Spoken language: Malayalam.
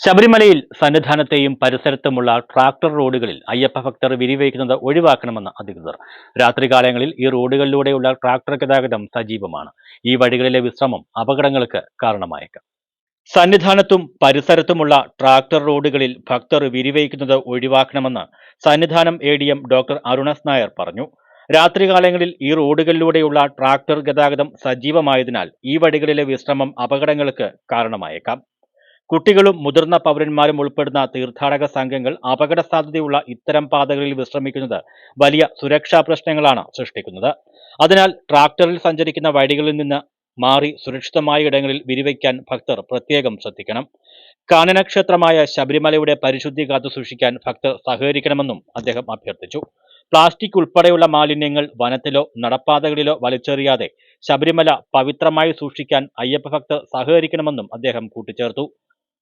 ശബരിമലയിൽ സന്നിധാനത്തെയും പരിസരത്തുമുള്ള ട്രാക്ടർ റോഡുകളിൽ അയ്യപ്പ ഭക്തർ വിരിവയ്ക്കുന്നത് ഒഴിവാക്കണമെന്ന് അധികൃതർ. രാത്രികാലങ്ങളിൽ ഈ റോഡുകളിലൂടെയുള്ള ട്രാക്ടർ ഗതാഗതം സജീവമാണ്. ഈ വഴികളിലെ വിശ്രമം അപകടങ്ങൾക്ക് കാരണമായേക്കാം. സന്നിധാനത്തും പരിസരത്തുമുള്ള ട്രാക്ടർ റോഡുകളിൽ ഭക്തർ വിരിവയ്ക്കുന്നത് ഒഴിവാക്കണമെന്ന് Sannidhanam A D M doctor Arun S Nair പറഞ്ഞു. രാത്രികാലങ്ങളിൽ ഈ റോഡുകളിലൂടെയുള്ള ട്രാക്ടർ ഗതാഗതം സജീവമായതിനാൽ ഈ വഴികളിലെ വിശ്രമം അപകടങ്ങൾക്ക് കാരണമായേക്കാം. കുട്ടികളും മുതിർന്ന പൗരന്മാരും ഉൾപ്പെടുന്ന തീർത്ഥാടക സംഘങ്ങൾ അപകട സാധ്യതയുള്ള ഇത്തരം പാതകളിൽ വിശ്രമിക്കുന്നത് വലിയ സുരക്ഷാ പ്രശ്നങ്ങളാണ് സൃഷ്ടിക്കുന്നത്. അതിനാൽ ട്രാക്ടറിൽ സഞ്ചരിക്കുന്ന വഴികളിൽ നിന്ന് മാറി സുരക്ഷിതമായ ഇടങ്ങളിൽ വിരിവയ്ക്കാൻ ഭക്തർ പ്രത്യേകം ശ്രദ്ധിക്കണം. കാനനക്ഷേത്രമായ ശബരിമലയുടെ പരിശുദ്ധി കാത്തു സൂക്ഷിക്കാൻ ഭക്തർ സഹകരിക്കണമെന്നും അദ്ദേഹം അഭ്യർത്ഥിച്ചു. പ്ലാസ്റ്റിക് ഉൾപ്പെടെയുള്ള മാലിന്യങ്ങൾ വനത്തിലോ നടപ്പാതകളിലോ വലിച്ചെറിയാതെ ശബരിമല പവിത്രമായി സൂക്ഷിക്കാൻ അയ്യപ്പ ഭക്തർ സഹകരിക്കണമെന്നും അദ്ദേഹം കൂട്ടിച്ചേർത്തു.